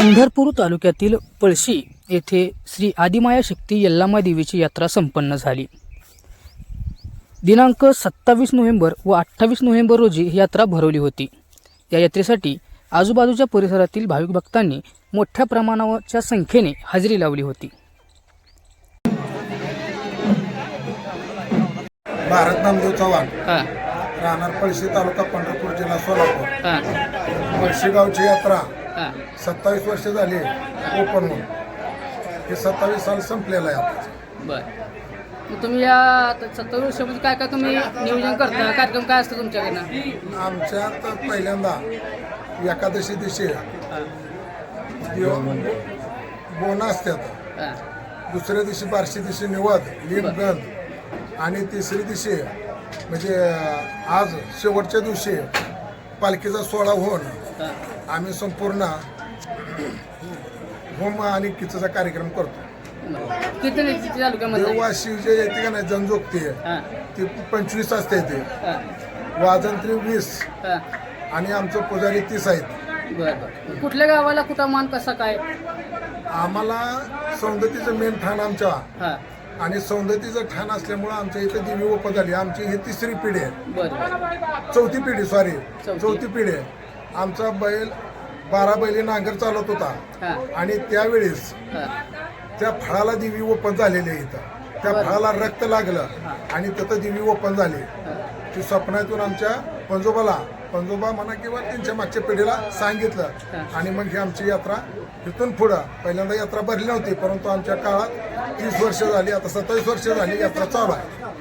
पंढरपूर तालुक्यातील पळशी येथे श्री आदिमाया शक्ती यल्लामा देवीची यात्रा संपन्न झाली. दिनांक सत्तावीस नोव्हेंबर व अठ्ठावीस नोव्हेंबर रोजी ही यात्रा भरवली होती. या यात्रेसाठी आजूबाजूच्या परिसरातील भाविक भक्तांनी मोठ्या प्रमाणाच्या संख्येने हजेरी लावली होती. भारत नामदेव चव्हाण. राहणार पळशी तालुका पंढरपूर जिल्हा सोलापूर. पळशी गावची यात्रा सत्तावीस वर्ष झाली ओपन होऊन हे सत्तावीस साल संपलेलं आहे आता. बर. तुम्ही या सत्तावीस वर्षामध्ये काय काय तुम्ही नियोजन करता? कार्यक्रम काय असतं तुमच्याकडनं? आमच्यात पहिल्यांदा एकादशी दिवशी दिव- बोनं असतात दुसऱ्या दिवशी बारशी दिवशी निवद लिपगंध आणि तिसरी दिवशी म्हणजे आज शेवटच्या दिवशी पालखीचा सोहळा होऊन. आम्ही संपूर्ण होम आणि किचचा कार्यक्रम करतो. किती नाही किती तालुक्यामध्ये? देववाशी जे येते का नाही जनजोगती हां. ती पंचवीस असते ते. हां. वाजंत्री वीस हां. आणि आमचं पुजारी तीस आहेत. बरं बरं. कुठल्या गावाला कुठं मान कसा काय? आम्हाला सौंदतीचं मेन ठाण आमच्या. हां. आणि सौंदतीचं ठाण असल्यामुळं आमच्या इथं देवी ओपन झाली. आमची ही तिसरी पिढी आहे. बरं बरं. चौथी पिढी सॉरी चौथी. चौथी पिढी आहे. आमचा बैल बारा बैली नांगर चालत होता. हां. आणि त्यावेळेस त्या फळाला देवी ओपन झालेली आहे इथं. त्या. फळाला रक्त लागलं आणि तिथं देवी ओपन झाली. ती स्वप्नातून आमच्या पंजोबाला पंजोबा म्हणा किंवा त्यांच्या मागच्या पिढीला सांगितलं. आणि मग ही आमची यात्रा इथून पुढं. पहिल्यांदा यात्रा भरली नव्हती परंतु आमच्या काळात तीस वर्ष झाली आता सत्तावीस वर्ष झाली यात्रा चालू आहे.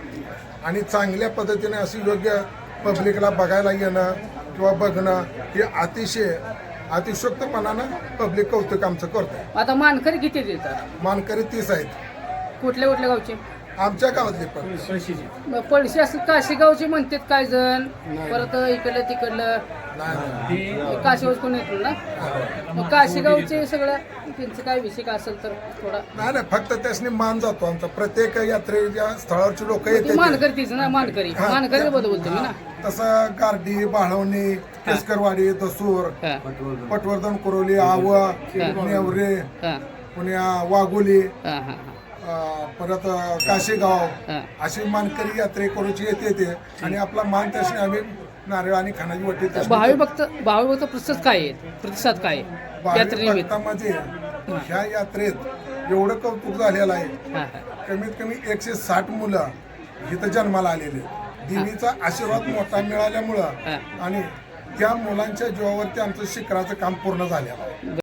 आणि चांगल्या पद्धतीने अशी योग्य पब्लिकला बघायला येणं किंवा बघणं हे अतिशय अतिशोक्तपणानं पब्लिक कौतुक आमचं करतं आता मानकरी किती देतात? मानकरी तीस आहेत. कुठल्या कुठल्या गावचे? आमच्या गावातले पण. पळशी असं काशी गावचे म्हणतात काय जण? परत इकडलं तिकडलं. नाही नाही. काशीवर कोण येतो ना? मग काशी गावचे सगळं त्यांचं काय विषय काय असेल तर थोडा? नाही नाही. फक्त त्यासनी मान जातो आमचा. प्रत्येक यात्रेच्या स्थळावरची लोक ती येते मानकरी तीच ना मानकरी. हा, मानकरी बद्दल बोलतो मी ना. तसं गारडी बाळवणी केसकरवाडी दसूर पटवर्धन कुरोली आवा नेवरे पुण्या वाघोली परत काशीगाव अशी मानकरी यात्रेकरूची येते ते आणि आपला मान त्यासनी आम्ही नारळ आणि खानाची वाटी भावी भक्त भावी भक्त प्रतिसाद काय आहे? प्रतिसाद काय भक्तांमध्ये ह्या यात्रेत एवढं कौतुक झालेलं आहे. कमीत कमी एकशे साठ मुलं इथं जन्माला आलेले देवीचा आशीर्वाद मोठा मिळाल्यामुळं. आणि त्या मुलांच्या जीवावरती आमचं शिखराचं काम पूर्ण झालेलं आहे